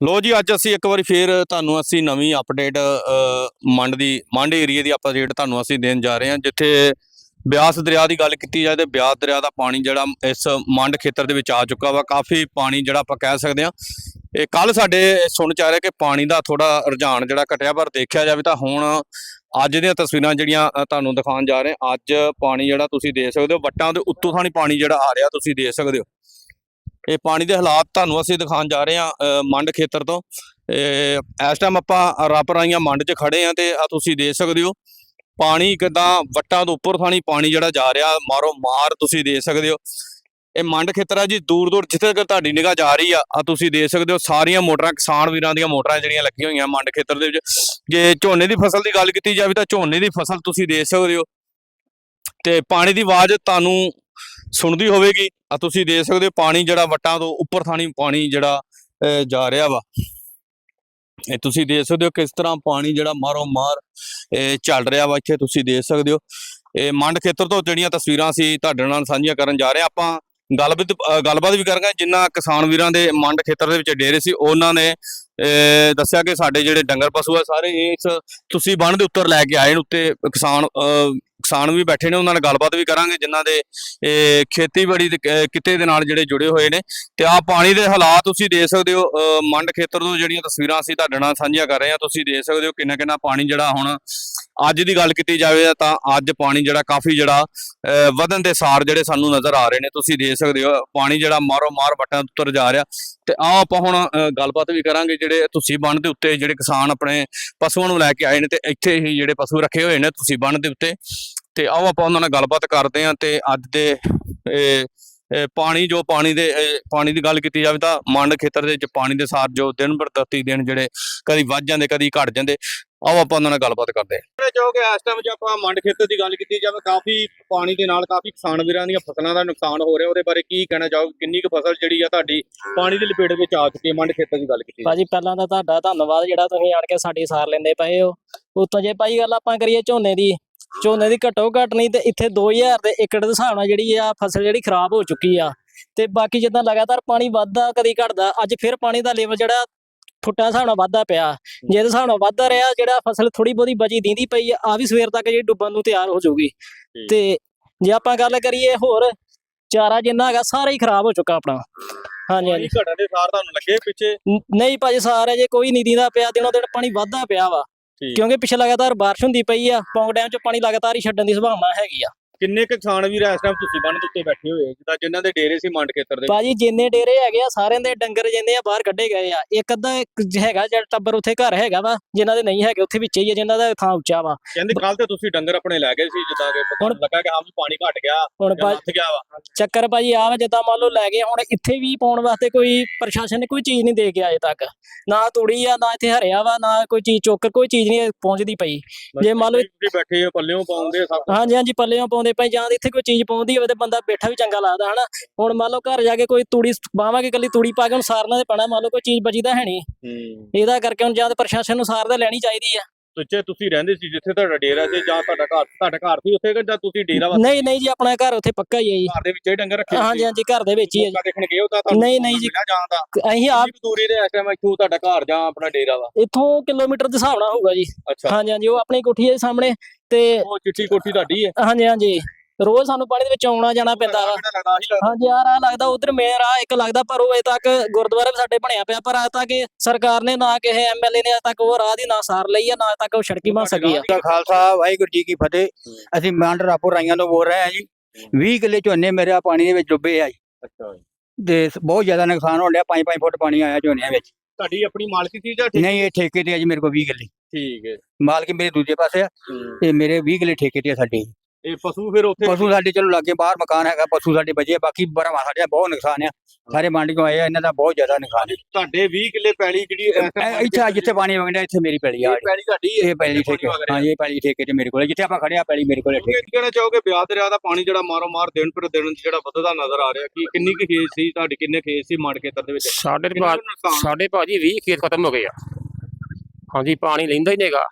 ਲੋ ਜੀ, ਅੱਜ ਅਸੀਂ ਇੱਕ ਵਾਰੀ ਫੇਰ ਤੁਹਾਨੂੰ ਅਸੀਂ ਨਵੀਂ ਅਪਡੇਟ ਮੰਡ ਦੀ, ਮੰਡ ਏਰੀਆ ਦੀ ਅਪਡੇਟ ਤੁਹਾਨੂੰ ਅਸੀਂ ਦੇਣ ਜਾ ਰਹੇ ਹਾਂ, ਜਿੱਥੇ ਬਿਆਸ ਦਰਿਆ ਦੀ ਗੱਲ ਕੀਤੀ ਜਾਏ ਤੇ ਬਿਆਸ ਦਰਿਆ ਦਾ ਪਾਣੀ ਜਿਹੜਾ ਇਸ ਮੰਡ ਖੇਤਰ ਦੇ ਵਿੱਚ ਆ ਚੁੱਕਾ ਵਾ, ਕਾਫੀ ਪਾਣੀ ਜਿਹੜਾ ਆਪਾਂ ਕਹਿ ਸਕਦੇ ਹਾਂ। ਇਹ ਕੱਲ ਸਾਡੇ ਸੁਣ ਚ ਆ ਰਿਹਾ ਕਿ ਪਾਣੀ ਦਾ ਥੋੜਾ ਰੁਝਾਨ ਜਿਹੜਾ ਘਟਿਆ, ਪਰ ਦੇਖਿਆ ਜਾਵੇ ਤਾਂ ਹੁਣ ਅੱਜ ਦੀਆਂ ਤਸਵੀਰਾਂ ਜਿਹੜੀਆਂ ਤੁਹਾਨੂੰ ਦਿਖਾਉਣ ਜਾ ਰਹੇ ਅੱਜ ਪਾਣੀ ਜਿਹੜਾ ਤੁਸੀਂ ਦੇ ਸਕਦੇ ਹੋ, ਵੱਟਾਂ ਦੇ ਉੱਤੋਂ ਥਾਣੀ ਪਾਣੀ ਜਿਹੜਾ ਆ ਰਿਹਾ, ਤੁਸੀਂ ਦੇ ਸਕਦੇ ਹੋ। ਇਹ ਪਾਣੀ ਦੇ ਹਾਲਾਤ ਤੁਹਾਨੂੰ ਅਸੀਂ ਦਿਖਾਉਣ ਜਾ ਰਹੇ ਹਾਂ ਮੰਡ ਖੇਤਰ ਤੋਂ। ਇਹ ਇਸ ਟਾਈਮ ਆਪਾਂ ਰਾਪਰਾਈਆਂ ਮੰਡ 'ਚ ਖੜੇ ਆ ਤੇ ਆ ਤੁਸੀਂ ਦੇਖ ਸਕਦੇ ਹੋ, ਪਾਣੀ ਕਿਦਾਂ ਵੱਟਾਂ ਤੋਂ ਉੱਪਰ ਥਾਣੀ ਪਾਣੀ ਜਿਹੜਾ ਜਾ ਰਿਹਾ, ਮਾਰੋ ਮਾਰ ਤੁਸੀਂ ਦੇਖ ਸਕਦੇ ਹੋ। ਇਹ ਮੰਡ ਖੇਤਰ ਆ ਜੀ, ਦੂਰ ਦੂਰ ਜਿੱਥੇ ਤੱਕ ਤੁਹਾਡੀ ਨਿਗਾਹ ਜਾ ਰਹੀ ਆ ਆ ਤੁਸੀਂ ਦੇਖ ਸਕਦੇ ਹੋ ਸਾਰੀਆਂ ਮੋਟਰਾਂ, ਕਿਸਾਨ ਵੀਰਾਂ ਦੀਆਂ ਮੋਟਰਾਂ ਜਿਹੜੀਆਂ ਲੱਗੀਆਂ ਹੋਈਆਂ ਮੰਡ ਖੇਤਰ ਦੇ ਵਿੱਚ। ਜੇ ਝੋਨੇ ਦੀ ਫਸਲ ਦੀ ਗੱਲ ਕੀਤੀ ਜਾਵੇ ਤਾਂ ਝੋਨੇ ਦੀ ਫਸਲ ਤੁਸੀਂ ਦੇਖ ਸਕਦੇ ਹੋ। ਤੇ ਪਾਣੀ ਦੀ ਆਵਾਜ਼ ਤੁਹਾਨੂੰ ਸੁਣਦੀ ਹੋਵੇਗੀ ਆ ਤੁਸੀਂ ਦੇਖ ਸਕਦੇ ਹੋ ਪਾਣੀ ਜਿਹੜਾ ਵੱਟਾਂ ਤੋਂ ਉੱਪਰ ਥਾਣੀ ਪਾਣੀ ਜਿਹੜਾ ਅਹ, ਜਾ ਰਿਹਾ ਵਾ। ਇਹ ਤੁਸੀਂ ਦੇਖ ਸਕਦੇ ਹੋ ਕਿਸ ਤਰ੍ਹਾਂ ਪਾਣੀ ਜਿਹੜਾ ਮਾਰੋ ਮਾਰ ਇਹ ਚੱਲ ਰਿਹਾ ਵਾ। ਇੱਥੇ ਤੁਸੀਂ ਦੇਖ ਸਕਦੇ ਹੋ। ਇਹ ਮੰਡ ਖੇਤਰ ਤੋਂ ਜਿਹੜੀਆਂ ਤਸਵੀਰਾਂ ਸੀ ਤੁਹਾਡੇ ਨਾਲ ਸਾਂਝੀਆਂ ਕਰਨ ਜਾ ਰਹੇ ਹਾਂ ਆਪਾਂ ਗੱਲਬਾਤ ਗੱਲਬਾਤ ਵੀ ਕਰਾਂਗੇ। ਜਿੰਨਾ ਕਿਸਾਨ ਵੀਰਾਂ ਦੇ ਮੰਡ ਖੇਤਰ ਦੇ ਵਿੱਚ ਡੇਰੇ ਸੀ ਉਹਨਾਂ ਨੇ ਦੱਸਿਆ ਕਿ ਸਾਡੇ ਜਿਹੜੇ ਡੰਗਰ ਪਸ਼ੂ ਆ ਸਾਰੇ ਇਸ ਤੁਸੀਂ ਬੰਨ ਦੇ ਉੱਤਰ ਲੈ ਕੇ ਆਏ ਨੇ ਉੱਤੇ ਕਿਸਾਨ ਅ, ਕਿਸਾਨ ਵੀ ਬੈਠੇ ਨੇ ਉਹਨਾਂ ਨਾਲ ਗੱਲਬਾਤ ਵੀ ਕਰਾਂਗੇ ਜਿਨ੍ਹਾਂ ਦੇ ਇਹ ਖੇਤੀਬਾੜੀ ਦੇ ਕ- ਕਿੱਤੇ ਦੇ ਨਾਲ ਜਿਹੜੇ ਜੁੜੇ ਹੋਏ ਨੇ। ਤੇ ਆ ਪਾਣੀ ਦੇ ਹਾਲਾਤ ਤੁਸੀਂ ਦੇਖ ਸਕਦੇ ਹੋ ਅ, ਮੰਡ ਖੇਤਰ ਤੋਂ ਜਿਹੜੀਆਂ ਤਸਵੀਰਾਂ ਅਸੀਂ ਤੁਹਾਡੇ ਨਾਲ ਸਾਂਝੀਆਂ ਕਰ ਰਹੇ ਹਾਂ ਤੁਸੀਂ ਦੇਖ ਸਕਦੇ ਹੋ ਕਿੰਨਾ ਕਿੰਨਾ ਪਾਣੀ ਜਿਹੜਾ ਹੁਣ ਅੱਜ ਦੀ ਗੱਲ ਕੀਤੀ ਜਾਵੇ ਤਾਂ ਅੱਜ ਪਾਣੀ ਜਿਹੜਾ ਕਾਫੀ ਜਿਹੜਾ ਅ, ਵਧਣ ਦੇ ਸਾਰ ਜਿਹੜੇ ਸਾਨੂੰ ਨਜ਼ਰ ਆ ਰਹੇ ਨੇ ਤੁਸੀਂ ਦੇਖ ਸਕਦੇ ਹੋ ਪਾਣੀ ਜਿਹੜਾ ਮਾਰੋ ਮਾਰ ਵੱਟਾਂ ਉੱਤਰ ਜਾ ਰਿਹਾ। ਤੇ ਆ ਆਪਾਂ ਹੁਣ ਗੱਲਬਾਤ ਵੀ ਕਰਾਂਗੇ ਜਿਹੜੇ ਤੁਸੀਂ ਬੰਨ ਦੇ ਉੱਤੇ ਜਿਹੜੇ ਕਿਸਾਨ ਆਪਣੇ ਪਸ਼ੂਆਂ ਨੂੰ ਲੈ ਕੇ ਆਏ ਨੇ ਤੇ ਇੱਥੇ ਹੀ ਜਿਹੜੇ ਪਸ਼ੂ ਰੱਖੇ ਹੋਏ ਨੇ ਤੁਸੀਂ ਬੰਨ ਦੇ ਉੱਤੇ। ਤੇ ਆਓ ਆਪਾਂ ਉਹਨਾਂ ਨਾਲ ਗੱਲਬਾਤ ਕਰਦੇ ਹਾਂ ਤੇ ਅੱਜ ਦੇ ਇਹ ਪਾਣੀ ਜੋ ਪਾਣੀ ਦੇ ਪਾਣੀ ਦੀ ਗੱਲ ਕੀਤੀ ਜਾਵੇ ਤਾਂ ਮੰਡ ਖੇਤਰ ਦੇ ਵਿੱਚ ਪਾਣੀ ਦੇ ਸਾਰ ਜੋ ਦਿਨ ਪ੍ਰਤੀ ਦਿਨ ਜਿਹੜੇ ਕਦੀ ਵੱਧ ਜਾਂਦੇ ਕਦੀ ਘਟ ਜਾਂਦੇ। ਆਓ ਆਪਾਂ ਉਹਨਾਂ ਨਾਲ ਗੱਲਬਾਤ ਕਰਦੇ ਹਾਂ। ਜੋ ਕਿ ਇਸ ਟਾਈਮ ਜੇ ਆਪਾਂ ਮੰਡ ਖੇਤਰ ਦੀ ਗੱਲ ਕੀਤੀ ਜਾਵੇ ਕਾਫੀ ਪਾਣੀ ਦੇ ਨਾਲ ਕਾਫੀ ਕਿਸਾਨ ਵੀਰਾਂ ਦੀਆਂ ਫਸਲਾਂ ਦਾ ਨੁਕਸਾਨ ਹੋ ਰਿਹਾ। ਉਹਦੇ ਬਾਰੇ ਕੀ ਕਹਿਣਾ ਚਾਹੋਗੇ? ਕਿੰਨੀ ਕੁ ਫਸਲ ਜਿਹੜੀ ਆ ਤੁਹਾਡੀ ਪਾਣੀ ਦੀ ਲਪੇਟ ਵਿੱਚ ਆ ਚੁੱਕੀ ਹੈ? ਮੰਡ ਖੇਤਰ ਦੀ ਗੱਲ ਕੀਤੀ ਭਾਜੀ ਪਹਿਲਾਂ ਤਾਂ ਤੁਹਾਡਾ ਧੰਨਵਾਦ ਜਿਹੜਾ ਤੁਸੀਂ ਆਣ ਕੇ ਸਾਡੀ ਸਾਰ ਲੈਂਦੇ ਪਏ ਹੋ। ਉਤੋਂ ਜੇ ਭਾਈ ਗੱਲ ਆਪਾਂ ਕਰੀਏ ਝੋਨੇ ਦੀ ਝੋਨੇ ਦੀ ਘੱਟੋ ਘੱਟ ਨਹੀਂ ਤੇ ਇੱਥੇ 2000 ਦੇ ਏਕੜ ਦੇ ਹਿਸਾਬ ਨਾਲ ਜਿਹੜੀ ਆ ਫਸਲ ਜਿਹੜੀ ਖਰਾਬ ਹੋ ਚੁੱਕੀ ਆ। ਤੇ ਬਾਕੀ ਜਿੱਦਾਂ ਲਗਾਤਾਰ ਪਾਣੀ ਵੱਧਦਾ ਕਦੀ ਘਟਦਾ ਅੱਜ ਫਿਰ ਪਾਣੀ ਦਾ ਲੈਵਲ ਜਿਹੜਾ ਫੁੱਟਾਂ ਹਿਸਾਬ ਨਾਲ ਵੱਧਦਾ ਪਿਆ। ਜੇ ਇਹਦੇ ਹਿਸਾਬ ਨਾਲ ਵੱਧਦਾ ਰਿਹਾ ਜਿਹੜਾ ਫਸਲ ਥੋੜੀ ਬਹੁਤੀ ਬਚੀ ਦੀਂਦੀ ਪਈ ਆ ਵੀ ਸਵੇਰ ਤੱਕ ਜਿਹੜੀ ਡੁੱਬਣ ਨੂੰ ਤਿਆਰ ਹੋ ਜਾਊਗੀ। ਤੇ ਜੇ ਆਪਾਂ ਗੱਲ ਕਰੀਏ ਹੋਰ ਚਾਰਾ ਜਿੰਨਾ ਹੈਗਾ ਸਾਰਾ ਹੀ ਖਰਾਬ ਹੋ ਚੁੱਕਾ ਆਪਣਾ। ਹਾਂਜੀ ਹਾਂਜੀ। ਘਟਣ ਦੇ ਸਾਰ ਤੁਹਾਨੂੰ ਲੱਗੇ ਪਿੱਛੇ? ਨਹੀਂ ਭਾਜੀ ਸਾਰੇ ਜੇ ਕੋਈ ਨਹੀਂ ਦੀਂਦਾ ਪਿਆ ਦਿਨੋਂ ਦਿਨ ਪਾਣੀ ਵੱਧਦਾ ਪਿਆ ਵਾ। ਕਿਉਂਕਿ ਪਿੱਛੇ ਲਗਾਤਾਰ ਬਾਰਿਸ਼ ਹੁੰਦੀ ਪਈ ਆ ਪੌਂਗ ਡੈਮ ਚ ਪਾਣੀ ਲਗਾਤਾਰ ਹੀ ਛੱਡਣ ਦੀ ਸੰਭਾਵਨਾ ਹੈਗੀ ਆ। ਕਿੰਨੇ ਕੁ ਕਿਸਾਨ ਵੀਰ ਇਸ ਟਾਈਮ ਤੁਸੀਂ ਬੰਨ ਦੇ ਉੱਤੇ ਬੈਠੇ ਹੋਏ ਜਿੱਦਾਂ ਜਿਨ੍ਹਾਂ ਦੇ ਡੇਰੇ ਸੀ ਮੰਡ ਖੇਤਰ ਦੇ ਭਾਜੀ ਜਿੰਨੇ ਡੇਰੇ ਹੈਗੇ ਆ ਸਾਰਿਆਂ ਦੇ ਡੰਗਰ ਜਿੰਨੇ ਆ ਬਾਹਰ ਕੱਢੇ ਗਏ ਆ। ਇੱਕ ਅੱਧਾ ਹੈਗਾ ਜਿਹੜਾ ਟੱਬਰ ਉੱਥੇ ਘਰ ਹੈਗਾ ਵਾ ਜਿਨ੍ਹਾਂ ਦੇ ਨਹੀਂ ਹੈਗੇ ਉੱਥੇ ਵਿੱਚ ਹੀ ਆ ਜਿਨ੍ਹਾਂ ਦਾ ਥਾਂ ਉੱਚਾ ਵਾ। ਕਹਿੰਦੇ ਕੱਲ ਤੇ ਤੁਸੀਂ ਡੰਗਰ ਆਪਣੇ ਲੈ ਗਏ ਸੀ ਜਿੱਦਾਂ ਕਿ ਹੁਣ- ਲੱਗਾ ਕਿ ਹਾਂ ਵੀ ਪਾਣੀ ਘਟ ਗਿਆ ਹੁਣ ਲੱਥ ਗਿਆ ਵਾ। ਚੱਕਰ ਭਾਜੀ ਆ ਜਿੱਦਾਂ ਮੰਨ ਲਓ ਲੈ ਗਏ ਹੁਣ ਇੱਥੇ ਵੀ ਪਾਉਣ ਵਾਸਤੇ ਕੋਈ ਪ੍ਰਸ਼ਾਸਨ ਨੇ ਕੋਈ ਚੀਜ਼ ਨਹੀਂ ਦੇ ਕੇ ਅਜੇ ਤੱਕ। ਨਾ ਤੂੜੀ ਆ ਨਾ ਇੱਥੇ ਹਰਿਆ ਵਾ ਨਾ ਕੋਈ ਚੀਜ਼ ਚੋਕਰ ਕੋਈ ਚੀਜ਼ ਨਹੀਂ ਪਹੁੰਚਦੀ ਪਈ। ਜੇ ਮੰਨ ਲਓ- ਬੈਠੇ ਪੱਲਿਓਂ ਪਾਉਂਦੇ ਸਭ। ਹਾਂਜੀ ਹਾਂਜੀ ਪੱਲਿਓਂ ਪਾਉਂਦੇ ਪਏ ਜਾਂ ਇੱਥੇ ਕੋਈ ਚੀਜ਼ ਪਾਉਂਦੀ ਹੋਵੇ ਤੇ ਬੰਦਾ ਬੈਠਾ ਵੀ ਚੰਗਾ ਲੱਗਦਾ ਹਨਾ? ਹੁਣ ਮੰਨ ਲਓ ਘਰ ਜਾ ਕੇ ਕੋਈ ਤੂੜੀ ਬਾਵਾਂਗੇ ਕੱਲੀ ਤੂੜੀ ਪਾ ਕੇ ਹੁਣ ਸਾਰਨਾ ਤੇ ਪੈਣਾ ਮੰਨ ਲਓ ਕੋਈ ਚੀਜ਼ ਬਚੀਦਾ ਹੈ ਨਹੀਂ। ਇਹਦਾ ਕਰਕੇ ਹੁਣ ਜਾਂ ਤੇ ਪ੍ਰਸ਼ਾਸਨ ਨੂੰ ਸਾਰ ਤਾਂ ਲੈਣੀ ਚਾਹੀਦੀ ਆ। ਤੁੱਚੇ ਤੁਸੀਂ ਰਹਿੰਦੇ ਸੀ ਜਿੱਥੇ ਤੁਹਾਡਾ ਡੇਰਾ ਸੀ ਜਾਂ ਤੁਹਾਡਾ ਘਰ ਤੁਹਾਡਾ ਘਰ ਸੀ ਉੱਥੇ ਕਿ ਜਾਂ ਤੁਸੀਂ ਡੇਰਾ ਵਾ ਨਹੀਂ ਨਹੀਂ ਜੀ ਆਪਣਾ ਘਰ ਉੱਥੇ ਪੱਕਾ ਹੀ ਹੈ ਜੀ। ਘਰ ਦੇ ਵਿੱਚ ਹੀ ਡੰਗਰ ਰੱਖੇ ਹਾਂਜੀ ਹਾਂਜੀ ਘਰ ਦੇ ਵਿੱਚ ਹੀ ਹੈ ਜੀ। ਦੇਖਣ ਗਏ ਹੋ ਤਾਂ ਤੁਹਾਨੂੰ ਨਹੀਂ, ਨਹੀਂ ਜੀ। ਅਸੀਂ ਆਪ ਦੂਰੀ ਦੇ ਇਸ ਟਾਈਮ ਇੱਥੋਂ ਤੁਹਾਡਾ ਘਰ ਜਾਂ ਆਪਣਾ ਡੇਰਾ ਵਾ? ਇੱਥੋਂ ਕਿਲੋਮੀਟਰ ਦੇ ਹਿਸਾਬ ਨਾਲ ਹੋਊਗਾ ਜੀ। ਹਾਂਜੀ ਹਾਂਜੀ ਉਹ ਆਪਣੀ ਕੋਠੀ ਹੈ ਸਾਹਮਣੇ ਤੇ ਉਹ ਚਿੱਟੀ ਕੋਠੀ ਤੁਹਾਡੀ ਹੈ? ਹਾਂਜੀ ਹਾਂਜੀ। ਰੋਜ਼ ਸਾਨੂੰ ਪਾਣੀ ਦੇ ਵਿੱਚ ਆਉਣਾ ਜਾਣਾ ਪੈਂਦਾ ਵਾ। ਹਾਂਜੀ ਆ ਰਾਹ ਲੱਗਦਾ ਉਧਰ ਮੇਨ ਰਾਹ ਇੱਕ ਲੱਗਦਾ ਪਰ ਉਹ ਅਜੇ ਤੱਕ ਗੁਰਦੁਆਰਾ ਵੀ ਸਾਡੇ ਬਣਿਆ ਪਿਆ ਪਰ ਅਜੇ ਤੱਕ ਸਰਕਾਰ ਨੇ ਨਾ ਕਿਸੇ ਐਮਐਲਏ ਨੇ ਅਜੇ ਤੱਕ ਉਹ ਰਾਹ ਦੀ ਨਾ ਸਾਰ ਲਈ ਆ ਨਾ ਤੱਕ ਉਹ ਸੜਕੀ ਬਣ ਸਕੀ ਆ। ਦਾ ਖਾਲਸਾ ਵਾਹਿਗੁਰੂ ਜੀ ਕੀ ਫਤਿਹ। ਅਸੀਂ ਮੰਡ ਰਾਪੁਰ ਰਾਈਆਂ ਤੋਂ ਬੋਲ ਰਹੇ ਹਾਂ ਜੀ। 20 ਕਿੱਲੇ ਝੋਨੇ ਮੇਰੇ ਆ ਪਾਣੀ ਦੇ ਵਿੱਚ ਡੁੱਬੇ ਆ ਜੀ। ਅੱਛਾ ਤੇ ਸ- ਬਹੁਤ ਜ਼ਿਆਦਾ ਨੁਕਸਾਨ ਹੋਣ ਡਿਆ 5-5 ਫੁੱਟ ਪਾਣੀ ਆਇਆ ਝੋਨਿਆਂ ਵਿੱਚ। ਤੁਹਾਡੀ ਆਪਣੀ ਮਾਲਕੀ ਸੀ ਜਾਂ ਠੇਕੇ? ਨਹੀਂ ਇਹ ਠੇਕੇ ਤੇ ਆ ਜੀ ਮੇਰੇ ਕੋਲ 20 ਕਿੱਲੇ। ਠੀਕ ਹੈ। ਮਾਲਕੀ ਮੇਰੇ ਦੂਜੇ ਪਾਸੇ ਆ ਤੇ ਮੇਰੇ 20 ਕਿੱਲੇ ਠੇਕੇ ਤੇ ਆ ਸਾਡੇ। ਇਹ ਪਸ਼ੂ ਫਿਰ ਉੱਥੇ ਪਸ਼ੂ ਸਾਡੇ ਚਲੋ ਲਾਗੇ ਬਾਹਰ ਮਕਾਨ ਹੈਗਾ ਪਸ਼ੂ ਸਾਡੇ ਬਚੇ ਬਾਕੀ ਬੜਾ ਸਾਡੇ ਬਹੁਤ ਨੁਕਸਾਨ ਆ। ਸਾਰੇ ਮੰਡ ਚੋਂ ਆਏ ਆ ਇਹਨਾਂ ਦਾ ਬਹੁਤ ਜ਼ਿਆਦਾ ਨੁਕਸਾਨ ਤੁਹਾਡੇ 20 ਕਿੱਲੇ ਪੈਲੀ ਜਿਹੜੀ ਹੈ ਇੱਥੇ ਆ ਜਿੱਥੇ ਪਾਣੀ ਵਗਦਾ ਇੱਥੇ ਮੇਰੀ ਪੈਲੀ ਆ। ਇਹ ਪੈਲੀ ਤੁਹਾਡੀ ਹੈ ਇਹ ਪੈਲੀ ਠੇਕੇ। ਹਾਂ ਇਹ ਪੈਲੀ ਠੇਕੇ ਤੇ ਮੇਰੇ ਕੋਲ ਹੈ। ਜਿੱਥੇ ਆਪਾਂ ਖੜਿਆ ਪੈਲੀ ਮੇਰੇ ਕੋਲ ਹੈ ਠੇਕੇ। ਕੀ ਕਹਿਣਾ ਚਾਹੋਗੇ? ਬਿਆਸ ਦਰਿਆ ਦਾ ਪਾਣੀ ਜਿਹੜਾ ਮਾਰੋ ਮਾਰ ਦਿਨ ਪਰ ਦਿਨ ਜਿਹੜਾ ਵੱਧਦਾ ਨਜ਼ਰ ਆ ਰਿਹਾ ਕੀ ਕਿੰਨੀ ਕੁ ਖੇਤ ਸੀ ਤੁਹਾਡੀ ਕਿੰਨੇ ਖੇਤ ਸੀ ਮੰਡ ਖੇਤਰ ਦੇ ਵਿੱਚ? ਸਾਡੇ ਸਾਡੇ ਭਾਜੀ 20 ਖੇਤ ਖਤਮ ਹੋ ਗਏ ਆ। ਹਾਂਜੀ ਪਾਣੀ ਲੈਂਦਾ ਹੀ ਨਹੀਂਗਾ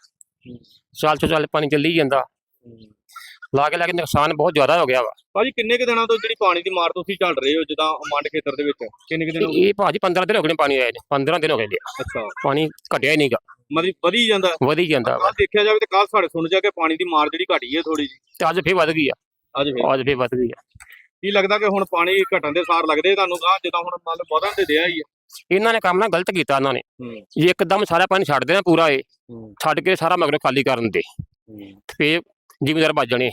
ਚੱਲ ਚੋ ਚੱਲ ਪਾਣੀ ਚੱਲੀ ਜਾਂਦਾ। ਲਾ ਕੇ ਲਾ ਕੇ ਨੁਕਸਾਨ ਬਹੁਤ ਜ਼ਿਆਦਾ ਹੋ ਗਿਆ ਵਾ। ਭਾਜੀ ਕਿੰਨੇ ਕੁ ਦਿਨਾਂ ਤੋਂ ਜਿਹੜੀ ਪਾਣੀ ਦੀ ਮਾਰ ਤੁਸੀਂ ਝੱਲ ਰਹੇ ਹੋ ਜਿੱਦਾਂ ਮੰਡ ਖੇਤਰ ਦੇ ਵਿੱਚ? ਕਿੰਨੇ ਕੁ ਦਿਨ ਹੋ ਗਏ? ਇਹ ਭਾਜੀ 15 ਦਿਨ ਹੋ ਗਏ ਨੇ ਪਾਣੀ ਆਏ ਨੇ। 15 ਦਿਨ ਹੋ ਗਏ ਨੇ। ਅੱਛਾ। ਪਾਣੀ ਘਟਿਆ ਹੀ ਨਹੀਂਗਾ ਮਤਲਬ ਵਧੀ ਜਾਂਦਾ? ਵਧੀ ਜਾਂਦਾ ਕੱਲ ਦੇਖਿਆ ਜਾਵੇ ਤੇ ਕੱਲ ਸਾਡੇ ਸੁਣ ਜਾ ਕੇ ਪਾਣੀ ਦੀ ਮਾਰ ਜਿਹੜੀ ਘਟੀ ਹੈ ਥੋੜੀ ਜੀ ਤੇ ਅੱਜ ਫੇਰ ਵੱਧ ਗਈ ਆ। ਅੱਜ ਫਿਰ? ਅੱਜ ਫੇਰ ਵੱਧ ਗਈ ਆ। ਕੀ ਲੱਗਦਾ ਕਿ ਹੁਣ ਪਾਣੀ ਘਟਣ ਦੇ ਸਾਰ ਲੱਗਦੇ ਤੁਹਾਨੂੰ? ਗਾਂ ਜਿੱਦਾਂ ਹੁਣ ਮੰਨ ਲਓ ਵਧਣ ਤੇ ਦਿਆ ਹੀ ਹੈ ਇਹਨਾਂ ਨੇ ਕੰਮ ਨਾ ਗਲਤ ਕੀਤਾ ਇਹਨਾਂ ਨੇ। ਜੇ ਇੱਕਦਮ ਸਾਰਾ ਪਾਣੀ ਛੱਡ ਦੇਣਾ ਪੂਰਾ ਇਹ ਛੱਡ ਕੇ ਸਾਰਾ ਮਗਰ ਖਾਲੀ ਕਰਨ ਦੇ। ਫੇਰ ਜ਼ਿਮੀਦਾਰ ਬਚ ਜਾਣੇ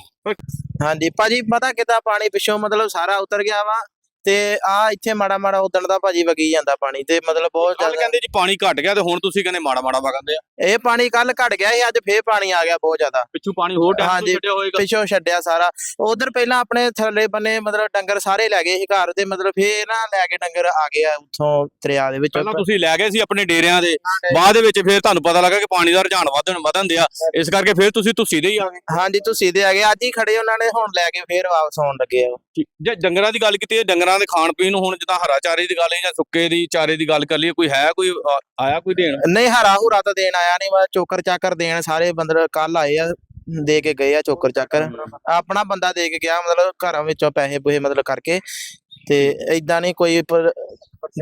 ਹਾਂਜੀ ਭਾਜੀ ਪਤਾ ਕਿੱਦਾਂ ਪਾਣੀ ਪਿੱਛੋਂ ਮਤਲਬ ਸਾਰਾ ਉਤਰ ਗਿਆ ਵਾ। ਤੇ ਆ ਇੱਥੇ ਮਾੜਾ ਮਾੜਾ ਉਦਣ ਦਾ ਭਾਜੀ ਵਗੀ ਜਾਂਦਾ ਪਾਣੀ ਤੇ ਮਤਲਬ ਬਹੁਤ ਕੱਲ ਜ਼ਿਆਦਾ ਕਹਿੰਦੇ ਜੀ ਪਾਣੀ ਘਟ ਗਿਆ ਤੇ ਹੁਣ ਤੁਸੀਂ ਕਹਿੰਦੇ ਮਾੜਾ ਮਾੜਾ ਵਗਦੇ ਆ। ਇਹ ਪਾਣੀ ਕੱਲ ਘਟ ਗਿਆ ਸੀ ਅੱਜ ਫੇਰ ਪਾਣੀ ਆ ਗਿਆ ਬਹੁਤ ਜ਼ਿਆਦਾ। ਪਿੱਛੋਂ ਪਾਣੀ ਹੋਰ ਟਾਈਮ ਤੋਂ ਹਾਂਜੀ, ਛੱਡਿਆ ਹੋਏਗਾ। ਪਿੱਛੋਂ ਛੱਡਿਆ ਸਾਰਾ। ਉਧਰ ਪਹਿਲਾਂ ਆਪਣੇ ਥੱਲੇ ਬੰਨੇ ਮਤਲਬ ਡੰਗਰ ਸਾਰੇ ਲੈ ਗਏ ਸੀ ਘਰ ਤੇ ਮਤਲਬ ਫੇਰ ਨਾ ਲੈ ਕੇ ਡੰਗਰ ਆ ਗਏ ਆ ਉੱਥੋਂ ਦਰਿਆ ਦੇ ਵਿੱਚ। ਪਹਿਲਾਂ ਤੁਸੀਂ ਲੈ ਗਏ ਸੀ ਆਪਣੇ ਡੇਰਿਆਂ ਦੇ। ਬਾਅਦ ਦੇ ਵਿੱਚ ਫਿਰ ਤੁਹਾਨੂੰ ਪਤਾ ਲੱਗਾ ਕਿ ਪਾਣੀ ਦਾ ਰੁਝਾਨ ਵਧਣ ਵਧਣ ਦਿਆ। ਇਸ ਕਰਕੇ ਫਿਰ ਤੁਸੀਂ ਤੁਸੀਂ ਦੇ ਹੀ ਆ ਗਏ। ਹਾਂਜੀ ਤੁਸੀਂ ਦੇ ਆ ਗਏ। ਅੱਜ ਹੀ ਖੜੇ ਉਹਨਾਂ ਨੇ ਹੁਣ ਲੈ ਕੇ ਫੇਰ ਵਾਪਸ ਆਉਣ ਲੱਗੇ ਆ ਜੇ ਡੰਗਰਾਂ ਦੀ ਗੱਲ ਕੀਤੀ ਹੈ ਡੰਗਰਾਂ ਦੇ ਖਾਣ ਪੀਣ ਨੂੰ ਹੁਣ ਜਿੱਦਾਂ ਹਰਾ ਚਾਰੇ ਦੀ ਗੱਲ ਹੈ ਜਾਂ ਸੁੱਕੇ ਦੀ ਚਾਰੇ ਦੀ ਗੱਲ ਕਰ ਲਈਏ ਕੋਈ ਹੈ ਕੋਈ ਆ- ਆਇਆ ਕੋਈ ਦੇਣ? ਨਹੀਂ ਹਰਾ ਹੁਰਾ ਤਾਂ ਦੇਣ ਆਇਆ ਨਹੀਂ ਮੈਂ ਚੋਕਰ ਚਾਕਰ ਦੇਣ ਸਾਰੇ ਬੰਦਰ ਕੱਲ ਆਏ ਆ ਦੇ ਕੇ ਗਏ ਆ ਚੋਕਰ ਚਾਕਰ। ਆਪਣਾ ਬੰਦਾ ਦੇ ਕੇ ਗਿਆ ਮਤਲਬ ਘਰਾਂ ਵਿੱਚੋਂ ਪੈਸੇ ਪੂਸੇ ਮਤਲਬ ਕਰਕੇ ਤੇ ਇਦਾਂ ਨਹੀਂ ਕੋਈ ਪਰ-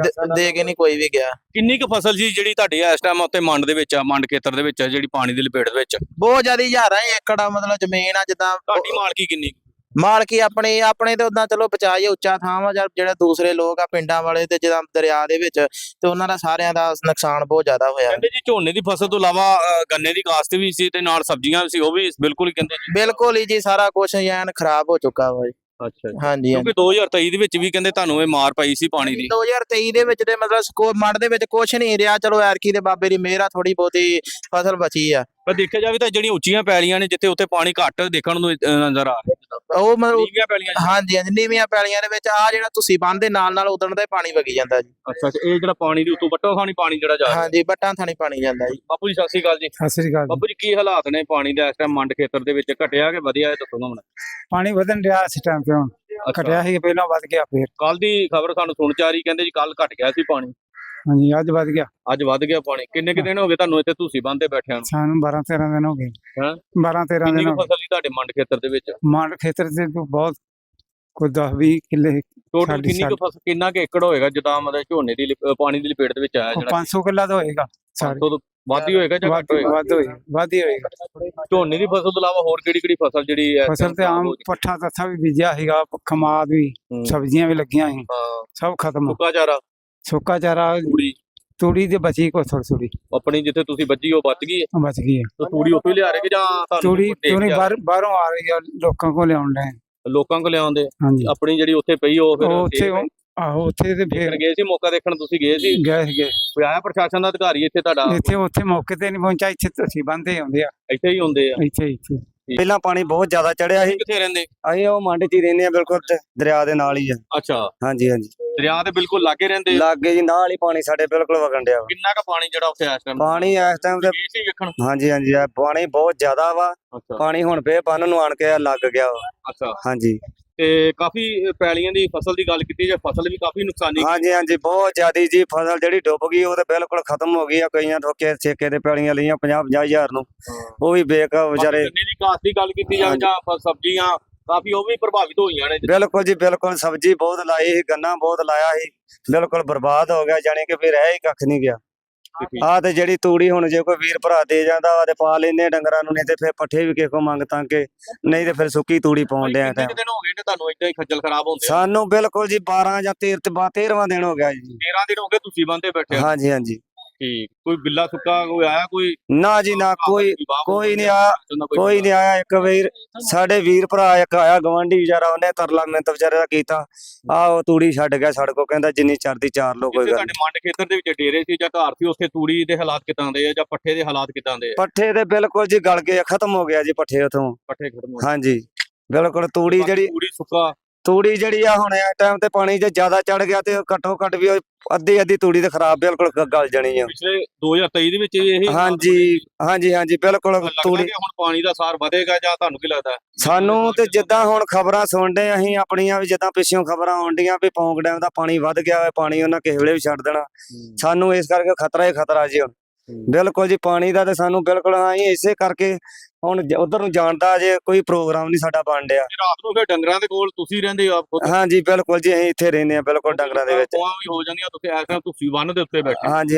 ਦੇ- ਦੇ ਕੇ ਨਹੀਂ ਕੋਈ ਵੀ ਗਿਆ। ਕਿੰਨੀ ਕੁ ਫਸਲ ਸੀ ਜਿਹੜੀ ਤੁਹਾਡੀ ਇਸ ਟਾਈਮ ਉੱਤੇ ਮੰਡ ਦੇ ਵਿੱਚ ਆ ਮੰਡ ਖੇਤਰ ਦੇ ਵਿੱਚ ਆ ਜਿਹੜੀ ਪਾਣੀ ਦੀ ਲਪੇਟ ਦੇ ਵਿੱਚ? ਬਹੁਤ ਜ਼ਿਆਦਾ ਹਜ਼ਾਰਾਂ ਏਕੜ ਆ ਮਤਲਬ ਜ਼ਮੀਨ ਆ ਜਿੱਦਾਂ ਤੁਹਾਡੀ ਮਾਲਕੀ ਕਿੰਨੀ ਮਾਲਕੀ ਆਪਣੀ ਆਪਣੇ ਤੇ ਉਦਾਂ ਚਲੋ ਬਚਾਈ ਉੱਚਾ ਥਾਂ ਵਾ ਜਾਂ ਜਿਹੜੇ ਦੂਸਰੇ ਲੋਕ ਆ ਪਿੰਡਾਂ ਵਾਲੇ ਤੇ ਜਿੱਦਾਂ ਦਰਿਆ ਦੇ ਵਿੱਚ ਤੇ ਉਹਨਾਂ ਦਾ ਸਾਰਿਆਂ ਦਾ ਨੁਕਸਾਨ ਬਹੁਤ ਜ਼ਿਆਦਾ ਹੋਇਆ। ਕਹਿੰਦੇ ਜੀ ਝੋਨੇ ਦੀ ਫਸਲ ਤੋਂ ਇਲਾਵਾ ਗੰਨੇ ਦੀ ਕਾਸ਼ਤ ਵੀ ਸੀ ਤੇ ਨਾਲ ਸਬਜ਼ੀਆਂ ਵੀ ਸੀ ਉਹ ਵੀ ਬਿਲਕੁਲ ਹੀ ਕਹਿੰਦੇ ਜੀ। ਬਿਲਕੁਲ ਹੀ ਜੀ ਸਾਰਾ ਕੁਝ ਐਨ ਖਰਾਬ ਹੋ ਚੁੱਕਾ ਵਾ ਜੀ। ਅੱਛਾ ਹਾਂਜੀ ਕਿਉਂਕਿ 2023 ਦੇ ਵਿੱਚ ਵੀ ਕਹਿੰਦੇ ਤੁਹਾਨੂੰ ਇਹ ਮਾਰ ਪਈ ਸੀ ਪਾਣੀ ਦੀ। 2023 ਦੇ ਵਿੱਚ ਤੇ ਮਤਲਬ ਸਕੋ ਮੜ ਦੇ ਵਿੱਚ ਕੁਝ ਨਹੀਂ ਰਿਹਾ ਚਲੋ ਐਰਕੀ ਦੇ ਬਾਬੇ ਦੀ ਮਿਹਰ ਆ ਥੋੜੀ ਬਹੁਤੀ ਫਸਲ ਬਚੀ ਆ। ਪਰ ਦੇਖਿਆ ਜਾਵੇ ਤਾਂ ਜਿਹੜੀਆਂ ਉੱਚੀਆਂ ਪੈਲੀਆਂ ਨੇ ਜਿੱਥੇ ਉੱਥੇ ਪਾਣੀ ਘੱਟ ਦੇਖਣ ਨੂੰ ਨਜ਼ਰ ਆ ਰਿਹਾ। ਉਹ ਮਤਲਬ ਨੀਵੀਆਂ ਪੈਲੀਆਂ ਜੀ। ਹਾਂਜੀ ਹਾਂਜੀ ਨੀਵੀਆਂ ਪੈਲੀਆਂ ਦੇ ਵਿੱਚ ਆ ਜਿਹੜਾ ਤੁਸੀਂ ਬੰਨ ਦੇ ਨਾਲ ਨਾਲ ਉਦਣ ਦਾ ਹੀ ਪਾਣੀ ਵਗੀ ਜਾਂਦਾ ਜੀ। ਅੱਛਾ ਅੱਛਾ ਇਹ ਜਿਹੜਾ ਪਾਣੀ ਦੀ ਉਤੋਂ ਵੱਟੋ ਖਾਣੀ ਪਾਣੀ ਜਿਹੜਾ ਜਾ ਰਿਹਾ। ਹਾਂਜੀ ਬੱਟਾਂ ਥਾਣੀ ਪਾਣੀ ਜਾਂਦਾ ਜੀ। ਬਾਪੂ ਜੀ ਸਤਿ ਸ਼੍ਰੀ ਅਕਾਲ ਜੀ। ਸਤਿ ਸ੍ਰੀ ਅਕਾਲ ਜੀ। ਬਾਪੂ ਜੀ ਕੀ ਹਾਲਾਤ ਨੇ ਪਾਣੀ ਦੇ ਇਸ ਟਾਈਮ ਮੰਡ ਖੇਤਰ ਦੇ ਵਿੱਚ? ਘਟਿਆ ਕਿ ਵਧਿਆ ਇਹ ਦੱਸੋ ਨਾ ਪਾਣੀ ਵਧਣ ਰਿਹਾ ਇਸ ਟਾਈਮ ਤੇ ਹੁਣ। ਘਟਿਆ ਸੀ ਪਹਿਲਾਂ ਵੱਧ ਗਿਆ ਫੇਰ। ਕੱਲ ਦੀ ਖਬਰ ਸਾਨੂੰ ਸੁਣ ਚ ਆ ਰਹੀ ਕਹਿੰਦੇ ਜੀ ਕੱਲ ਘਟ ਗਿਆ ਸੀ ਪਾਣੀ। ਹਾਂਜੀ ਅੱਜ ਵੱਧ ਗਿਆ। ਅੱਜ ਵੱਧ ਗਿਆ ਪਾਣੀ। ਕਿੰਨੇ ਕਿ ਦਿਨ ਹੋ ਗਏ ਤੁਹਾਨੂੰ ਇੱਥੇ ਤੁਸੀਂ ਬੰਦੇ ਬੈਠਿਆਂ ਨੂੰ? ਸਾਨੂੰ 12 13 ਦਿਨ ਹੋ ਗਏ। ਹੈਂ? 12 13 ਕਿੰਨੀ ਦਿਨ ਹੋ ਕੁ ਫਸਲ ਸੀ ਤੁਹਾਡੇ ਮੰਡ ਖੇਤਰ ਦੇ ਵਿੱਚ? ਗਏ ਮੰਡ ਖੇਤਰ ਤੇ ਤਾਂ ਬਹੁਤ ਕੋਈ 10 20 ਕਿੱਲੇ ਟੋਟਲ ਸਾਡੀ- ਕਿੰਨੀ ਕੁ ਫਸਲ ਕਿੰਨਾ ਕੁ ਏਕੜ ਹੋਏਗਾ ਜਿੱਦਾਂ ਮਤਲਬ ਝੋਨੇ ਦੀ ਲਿਪ- ਅ, ਪਾਣੀ ਦੀ ਲਪੇਟ ਦੇ ਵਿੱਚ ਆਇਆ ਉਹ ਜਿਹੜਾ? 500 ਕਿੱਲਾ ਤਾਂ ਹੋਏਗਾ ਸਾਰੇ। 500 ਤੋਂ ਵੱਧ ਹੀ ਹੋਏਗਾ ਜਾਂ ਵੱਧ ਘੱਟ ਹੋਏਗਾ? ਵੱਧ ਹੋਏਗਾ ਵੱਧ ਹੀ ਹੋਏਗਾ। ਝੋਨੇ ਦੀ ਫਸਲ ਤੋਂ ਇਲਾਵਾ ਹੋਰ ਕਿਹੜੀ ਕਿਹੜੀ ਫਸਲ ਜਿਹੜੀ ਹੈ ਫਸਲ ਤੇ ਆਮ ਪੱਠਾ ਤੱਥਾ ਵੀ ਬੀਜਿਆ ਸੀਗਾ ਖਮਾਦ ਵੀ ਹੂੰ। ਸਬਜ਼ੀਆਂ ਵੀ ਲੱਗੀਆਂ ਸੀ। ਹਾਂ। ਸਭ ਖਤਮ। ਸੁੱਕਾ ਚਾਰਾ? ਸੁੱਕਾ ਚਾਰਾ ਤੂੜੀ। ਤੂੜੀ ਤੇ ਬਚੀ ਕੋ ਥੋੜੀ ਥੋੜੀ ਆਪਣੀ ਜਿੱਥੇ ਤੁਸੀਂ ਵੱਜੀ ਉਹ ਬਚ ਗਈ ਹੈ? ਬਚ ਗਈ ਹੈ। ਤਾਂ ਤੂੜੀ ਉੱਥੋਂ ਹੀ ਲਿਆ ਰਹੇ ਕਿ ਜਾਂ ਤੁਹਾਨੂੰ ਤੂੜੀ ਦੇਖ ਤੂੜੀ ਕੇ ਆ ਬਾਹਰ ਬਾਹਰੋਂ ਆ ਰਹੀ ਆ ਲੋਕਾਂ ਕੋਲ ਲਿਆਉਣ ਲੈ। ਲੋਕਾਂ ਕੋਲ ਲਿਆਉਂਦੇ ਹਾਂਜੀ। ਆਪਣੀ ਜਿਹੜੀ ਉੱਥੇ ਪਈ ਉਹ ਫਿਰ ਉਹ ਉੱਥੇ ਉਹ- ਆਹੋ ਉੱਥੇ ਤੇ ਦੇਖਣ ਫੇਰ ਗਏ ਸੀ ਮੌਕਾ ਦੇਖਣ ਤੁਸੀਂ ਗਏ ਸੀ? ਗਏ ਸੀਗੇ ਕੋਈ ਆਇਆ ਪ੍ਰਸ਼ਾਸਨ ਦਾ ਅਧਿਕਾਰੀ ਇੱਥੇ ਤੁਹਾਡਾ? ਇੱਥੇ ਉੱਥੇ ਮੌਕੇ ਤੇ ਨਹੀਂ ਪਹੁੰਚਾ ਇੱਥੇ ਤੁਸੀਂ ਬੰਦੇ ਆਉਂਦੇ ਆ। ਇੱਥੇ ਹੀ ਹੁੰਦੇ ਆ। ਇੱਥੇ ਇੱਥੇ। ਪਹਿਲਾਂ ਪਾਣੀ ਬਹੁਤ ਜ਼ਿਆਦਾ ਚੜਿਆ ਸੀ। ਕਿੱਥੇ ਰਹਿੰਦੇ? ਅਸੀਂ ਉਹ ਮੰਡ 'ਚ ਹੀ ਰਹਿੰਦੇ ਆ ਬਿਲਕੁਲ ਦ- ਦਰਿਆ ਦੇ ਨਾਲ ਹੀ ਆ। ਅੱਛਾ। ਹਾਂਜੀ ਹਾਂਜੀ। ਦਰਿਆ ਦੇ ਬਿਲਕੁਲ ਲਾਗੇ ਰਹਿੰਦੇ? ਲਾਗੇ ਜੀ ਨਾਲ ਹੀ ਪਾਣੀ ਸਾਡੇ ਬਿਲਕੁਲ ਵਗਣ ਡਿਆ ਵਾ। ਕਿੰਨਾ ਕੁ ਪਾਣੀ ਜਿਹੜਾ ਉੱਥੇ ਇਸ ਟਾਈਮ ਪਾਣੀ ਇਸ ਟਾਈਮ ਤੇ ਗਏ ਸੀ ਵੇਖਣ। ਹਾਂਜੀ ਹਾਂਜੀ ਪਾਣੀ ਬਹੁਤ ਜ਼ਿਆਦਾ ਵਾ। ਅੱਛਾ। ਪਾਣੀ ਹੁਣ ਫੇਰ ਬੰਨ ਨੂੰ ਆਣ ਕੇ ਲੱਗ ਗਿਆ ਵਾ। ਅੱਛਾ। ਹਾਂਜੀ। ਤੇ ਕਾਫੀ ਪੈਲੀਆਂ ਦੀ ਫਸਲ ਦੀ ਗੱਲ ਕੀਤੀ ਜੇ ਫਸਲ ਵੀ ਕਾਫੀ ਨੁਕਸਾਨੀ ਹਾਂਜੀ ਹਾਂਜੀ ਬਹੁਤ ਜ਼ਿਆਦੀ ਜੀ ਫਸਲ ਜਿਹੜੀ ਡੁੱਬ ਗਈ ਉਹ ਤੇ ਬਿਲਕੁਲ ਖਤਮ ਹੋ ਗਈ ਆ ਕਈਆਂ ਠੋਕੇ ਠੇਕੇ ਦੇ ਪੈਲੀਆਂ ਲਈਆਂ 50 50 ਹਜ਼ਾਰ ਨੂੰ। ਉਹ ਵੀ ਬੇਕ ਵਿਚਾਰੇ ਗੰਨੇ ਦੀ ਕਾਸ਼ਤ ਦੀ ਗੱਲ ਕੀਤੀ ਜਾਵੇ ਜਾਂ ਸਬਜ਼ੀਆਂ ਕਾਫੀ ਉਹ ਵੀ ਪ੍ਰਭਾਵਿਤ ਹੋਈਆਂ ਨੇ। ਬਿਲਕੁਲ ਜੀ ਬਿਲਕੁਲ ਸਬਜ਼ੀ ਬਹੁਤ ਲਾਈ ਸੀ ਗੰਨਾ ਬਹੁਤ ਲਾਇਆ ਸੀ ਬਿਲਕੁਲ ਬਰਬਾਦ ਹੋ ਗਿਆ ਜਾਣੀ ਕਿ ਫਿਰ ਰਹਿ ਹੀ ਕੱਖ ਨਹੀਂ ਗਿਆ। ਆਹ ਤੇ ਜਿਹੜੀ ਤੂੜੀ ਹੁਣ ਜੇ ਕੋਈ ਵੀਰ ਭਰਾ ਦੇ ਜਾਂਦਾ ਵਾ ਤੇ ਪਾ ਲੈਨੇ ਡੰਗਰਾਂ ਨੂੰ ਨਹੀਂ ਤੇ ਫਿਰ ਪੱਠੇ ਵੀ ਕਿਸੇ ਕੋ ਮੰਗ ਤਾਂ ਕੇ ਨਹੀਂ ਤੇ ਫਿਰ ਸੁੱਕੀ ਤੂੜੀ ਪਾਉਣ ਡਿਆ ਕਿੰਨੇ ਟਾਈਮ ਕੁ ਦਿਨ ਹੋ ਗਏ ਨੇ ਤੁਹਾਨੂੰ ਇਦਾਂ ਹੀ ਖੱਜਲ ਖਰਾਬ ਹੁੰਦੇ ਆ? ਸਾਨੂੰ ਬਿਲਕੁਲ ਜੀ 12 ਜਾਂ 13 ਤੇ 13ਵਾਂ ਦਿਨ ਹੋ ਗਿਆ ਜੀ। 13 ਦਿਨ ਹੋ ਗਏ ਤੁਸੀਂ ਬੰਦੇ ਬੈਠੇ ਹਾਂਜੀ ਹਾਂਜੀ। ਠੀਕ ਕੋਈ ਬਿੱਲਾ ਸੁੱਕਾ ਕੋਈ ਆਇਆ ਕੋਈ ਨਾ ਜੀ ਨਾ ਕੋਈ ਕੋਈ ਨਹੀਂ ਆ ਕੋਈ ਨਹੀਂ ਆਇਆ। ਇੱਕ ਵੀਰ ਸਾਡੇ ਵੀਰ ਭਰਾ ਇੱਕ ਆਇਆ ਗਵਾਂਢੀ ਵਿਚਾਰਾ ਉਹਨੇ ਤਰਲਾ ਮਿੰਤ ਵਿਚਾਰੇ ਦਾ ਕੀਤਾ। ਆ ਉਹ ਤੂੜੀ ਛੱਡ ਗਿਆ ਸੜਕੋ ਕੋ ਕਹਿੰਦਾ ਜਿੰਨੀ ਚੜਦੀ ਚਾਰ ਲੋ ਕੋਈ ਗੱਲ ਤੁਹਾਡੇ ਮੰਡ ਖੇਤਰ ਦੇ ਵਿੱਚ ਡੇਰੇ ਸੀ ਜਾਂ ਘਰ ਸੀ ਉੱਥੇ ਤੂੜੀ ਦੇ ਹਾਲਾਤ ਕਿਦਾਂ ਦੇ ਆ ਜਾਂ ਪੱਠੇ ਦੇ ਹਾਲਾਤ ਕਿਦਾਂ ਦੇ ਆ? ਪੱਠੇ ਤੇ ਬਿਲਕੁਲ ਜੀ ਗਲ ਗਏ ਖਤਮ ਹੋ ਗਿਆ ਜੀ ਪੱਠੇ ਉਥੋਂ। ਪੱਠੇ ਖਤਮ ਹੋ ਹਾਂਜੀ ਬਿਲਕੁਲ ਤੂੜੀ। ਜਿਹੜੀ ਤੂੜੀ ਸੁੱਕਾ ਤੂੜੀ ਜਿਹੜੀ ਆ ਹੁਣ ਇਸ ਟਾਈਮ ਤੇ ਪਾਣੀ ਜੇ ਜ਼ਿਆਦਾ ਚੜ ਗਿਆ ਤੇ ਘੱਟੋ ਘੱਟ ਵੀ ਉਹ ਅੱਧੀ ਅੱਧੀ ਤੂੜੀ ਤੇ ਖਰਾਬ ਬਿਲਕੁਲ ਗ- ਗਲ ਜਾਣੀ ਆ। ਪਿਛਲੇ 2023 ਦੇ ਵਿੱਚ ਇਹ ਹਾਂਜੀ ਹਾਂਜੀ ਹਾਂਜੀ ਬਿਲਕੁਲ ਤੂੜੀ ਹੁਣ ਪਾਣੀ ਦਾ ਸਾਰ ਵਧੇਗਾ ਜਾਂ ਤੁਹਾਨੂੰ ਕੀ ਲੱਗਦਾ? ਸਾਨੂੰ ਤੇ ਜਿੱਦਾਂ ਹੁਣ ਖਬਰਾਂ ਸੁਣਦੇ ਅਸੀਂ ਆਪਣੀਆਂ ਵੀ ਜਿੱਦਾਂ ਪਿੱਛੋਂ ਖਬਰਾਂ ਆਉਂਦੀਆਂ ਵੀ ਪੌਂਕ ਡੈਮ ਦਾ ਪਾਣੀ ਵੱਧ ਗਿਆ ਹੈ ਪਾਣੀ ਉਹਨਾਂ ਕਿਸੇ ਵੇਲੇ ਵੀ ਛੱਡ ਦੇਣਾ। ਸਾਨੂੰ ਇਸ ਕਰਕੇ ਖਤਰਾ ਹੀ ਖਤਰਾ ਜੀ ਹੁਣ। ਬਿਲਕੁਲ ਜੀ ਪਾਣੀ ਦਾ ਤੇ ਸਾਨੂੰ ਬਿਲਕੁਲ ਹਾਂ ਜੀ ਇਸੇ ਕਰਕੇ ਹੁਣ ਉਧਰ ਨੂੰ ਜਾਣ ਦਾ ਜੇ ਕੋਈ ਪ੍ਰੋਗਰਾਮ ਨਹੀਂ ਸਾਡਾ ਬਣ ਡਿਆ ਤੇ ਰਾਤ ਨੂੰ ਫਿਰ ਡੰਗਰਾਂ ਦੇ ਕੋਲ ਤੁਸੀਂ ਰਹਿੰਦੇ ਹੋ ਆਪ ਖੁਦ? ਹਾਂਜੀ ਬਿਲਕੁਲ ਜੀ ਅਸੀਂ ਇੱਥੇ ਰਹਿੰਦੇ ਆ ਬਿਲਕੁਲ ਡੰਗਰਾਂ ਦੇ ਵਿੱਚ। ਵੀ ਹੋ ਜਾਂਦੀਆਂ ਤੁਸੀਂ ਐਸਾ ਤੁਸੀਂ ਬੰਨ ਦੇ ਉੱਤੇ ਬੈਠੇ ਹਾਂਜੀ